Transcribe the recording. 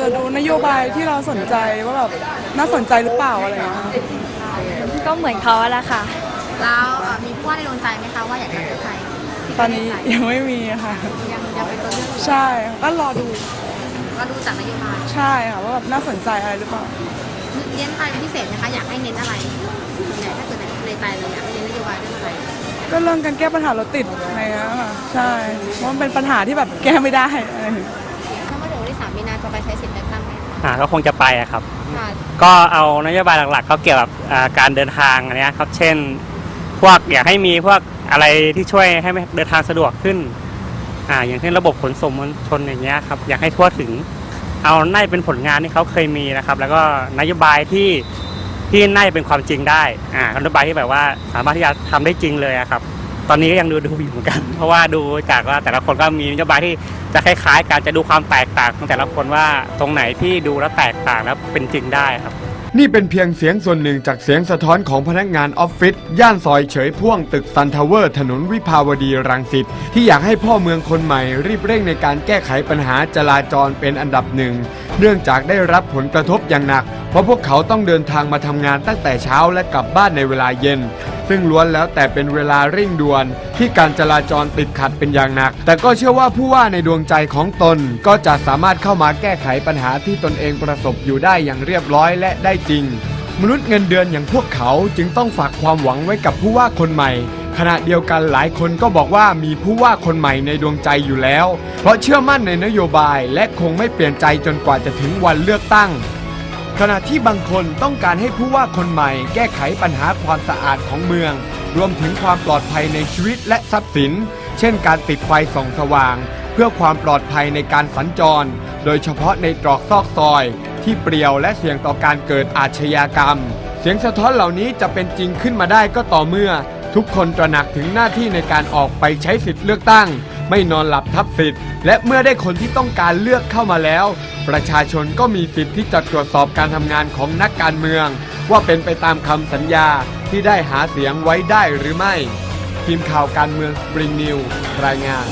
จะดูนโยบายที่เราสนใจว่าแบบน่าสนใจหรือเปล่าอะไรอย่างเงี้ยก็เหมือนเขาแหละค่ะ แล้วเอ่อมีผู้ว่าในดวงใจไหมคะว่าอยากจะเป็นใครตอนนี้ยังไม่มีค่ะ ยังยังเป็นตัวเลือกอยู่ใช่ก็รอดูก็ดูจากนโยบายใช่ค่ะว่าแบบน่าสนใจอะไรหรือเปล่า เน้นอะไรเป็นพิเศษไหมคะอยากให้เน้นอะไรส่วนใหญ่ถ้าเกิดในในใจเลยอยากให้เน้นนโยบายเรื่องอะไรก็เรื่องการแก้ปัญหารถติดอะไรเงี้ยค่ะใช่เพราะมันเป็นปัญหาที่แบบแก้ไม่ได้อะไรอย่างเงี้ย ไปใช้สิทธิ์เลือกตั้งไหมคะอ่าก็คงจะไปอะครับ ค่ะก็เอานโยบายหลักๆก็เกี่ยวกับอ่าการเดินทางอันเนี้ยครับ เช่น พวกอยากให้มีพวกอะไรที่ช่วยให้เดินทางสะดวกขึ้นอ่าอย่างเช่นระบบขนส่งมวลชนอย่างเงี้ยครับอยากให้ทั่วถึง เอาน่าจะเป็นผลงานที่เขาเคยมีนะครับ แล้วก็นโยบายที่ที่น่าจะเป็นความจริงได้อ่านโยบายที่แบบว่าสามารถที่จะทำได้จริงเลยอะครับ ตอนนี้ก็ยังดูดูอยู่เหมือนกัน เพราะว่าดูจากว่าแต่ละคนก็มีนโยบายที่ จะคล้ายๆกันจะดูความแตกต่างของแต่ละคนว่าตรงไหนที่ดูแล้วแตกต่างแล้วเป็นจริงได้ครับ นี่เป็นเพียงเสียงส่วนหนึ่งจากเสียงสะท้อนของพนักงานออฟฟิศย่านซอยเฉยพ่วงตึกซันทาวเวอร์ ถนนวิภาวดีรังสิตที่อยากให้พ่อเมืองคนใหม่ รีบเร่งในการแก้ไขปัญหาจราจรเป็นอันดับหนึ่ง เนื่องจากได้รับผลกระทบอย่างหนัก เพราะพวกเขาต้องเดินทางมาทำงานตั้งแต่เช้าและกลับบ้านในเวลาเย็น ซึ่งล้วนแล้วแต่เป็นเวลาเร่งด่วน ที่การจราจรติดขัดเป็นอย่างหนัก แต่ก็เชื่อว่าผู้ว่าในดวงใจของตน ก็จะสามารถเข้ามาแก้ไขปัญหาที่ตนเองประสบอยู่ได้อย่างเรียบร้อยและได้จริง มนุษย์เงินเดือนอย่างพวกเขาจึงต้องฝากความหวังไว้กับผู้ว่าคนใหม่ขณะเดียวกันหลายคนก็บอกว่ามีผู้ว่าคนใหม่ในดวงใจอยู่แล้ว เพราะเชื่อมั่นในนโยบายและคงไม่เปลี่ยนใจจนกว่าจะถึงวันเลือกตั้ง ขณะที่บางคนต้องการให้ผู้ว่าคนใหม่ แก้ไขปัญหาความสะอาดของเมือง รวมถึงความปลอดภัยในชีวิตและทรัพย์สิน เช่นการติดไฟส่องสว่าง เพื่อความปลอดภัยในการสัญจร โดยเฉพาะในตรอกซอกซอย ที่เปรี่ยวและเสี่ยงต่อการเกิดอาชญากรรม เสียงสะท้อนเหล่านี้จะเป็นจริงขึ้นมาได้ก็ต่อเมื่อ ทุกคนตระหนักถึงหน้าที่ในการออกไปใช้สิทธิ์เลือกตั้ง ไม่นอนหลับทับสิทธิ์ และเมื่อได้คนที่ต้องการเลือกเข้ามาแล้ว ประชาชนก็มีสิทธิ์ที่จะตรวจสอบการทำงานของนักการเมือง ว่าเป็นไปตามคำสัญญาที่ได้หาเสียงไว้ได้หรือไม่ ทีมข่าวการเมืองสปริงนิวรายงาน